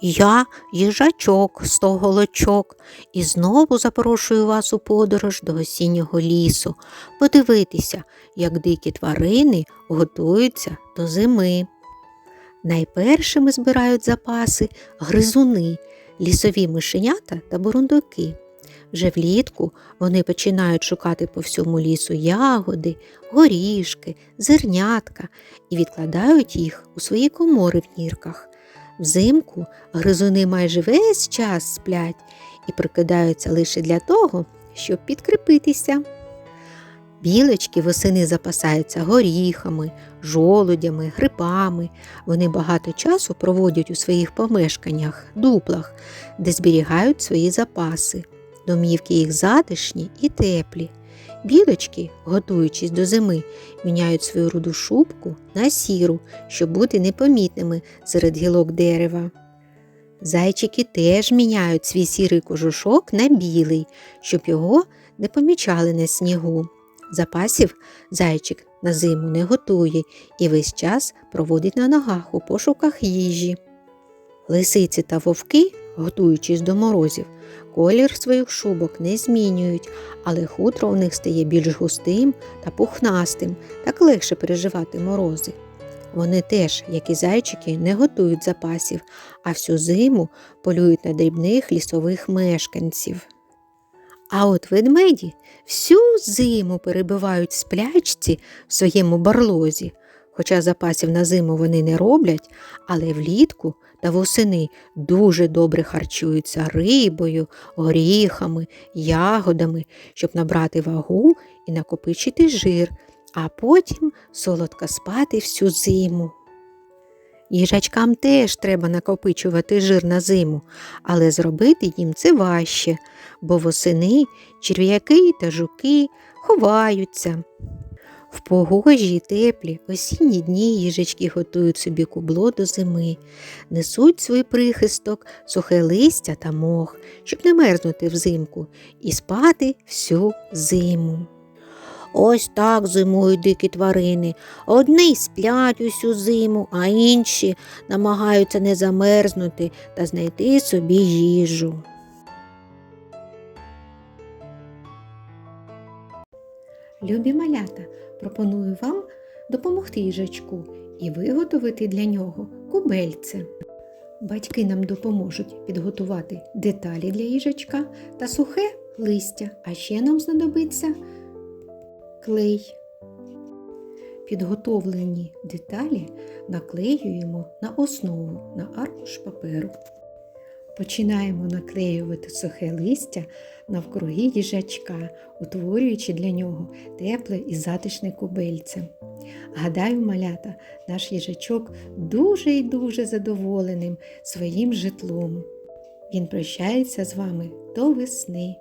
Я їжачок стоголочок і знову запрошую вас у подорож до осіннього лісу, подивитися, як дикі тварини готуються до зими. Найпершими збирають запаси гризуни, лісові мишенята та бурундуки. Вже влітку вони починають шукати по всьому лісу ягоди, горішки, зернятка і відкладають їх у свої комори в нірках. Взимку гризуни майже весь час сплять і прикидаються лише для того, щоб підкріпитися. Білочки восени запасаються горіхами, жолудями, грибами. Вони багато часу проводять у своїх помешканнях, дуплах, де зберігають свої запаси. Домівки їх затишні і теплі. Білочки, готуючись до зими, міняють свою руду шубку на сіру, щоб бути непомітними серед гілок дерева. Зайчики теж міняють свій сірий кожушок на білий, щоб його не помічали на снігу. Запасів зайчик на зиму не готує і весь час проводить на ногах у пошуках їжі. Лисиці та вовки, готуючись до морозів, колір своїх шубок не змінюють, але хутро у них стає більш густим та пухнастим, так легше переживати морози. Вони теж, як і зайчики, не готують запасів, а всю зиму полюють на дрібних лісових мешканців. А от ведмеді всю зиму перебувають в сплячці в своєму барлозі, хоча запасів на зиму вони не роблять, але влітку та восени дуже добре харчуються рибою, горіхами, ягодами, щоб набрати вагу і накопичити жир, а потім солодко спати всю зиму. Їжачкам теж треба накопичувати жир на зиму, але зробити їм це важче, бо восени черв'яки та жуки ховаються. В погожі теплі осінні дні їжачки готують собі кубло до зими, несуть свій прихисток, сухе листя та мох, щоб не мерзнути взимку і спати всю зиму. Ось так зимують дикі тварини. Одні сплять усю зиму, а інші намагаються не замерзнути та знайти собі їжу. Любі малята, пропоную вам допомогти їжачку і виготовити для нього кубельце. Батьки нам допоможуть підготувати деталі для їжачка та сухе листя, а ще нам знадобиться клей. Підготовлені деталі наклеюємо на основу на аркуш паперу. Починаємо наклеювати сухе листя навкруги їжачка, утворюючи для нього тепле і затишне кубельце. Гадаю, малята, наш їжачок дуже і дуже задоволеним своїм житлом. Він прощається з вами до весни.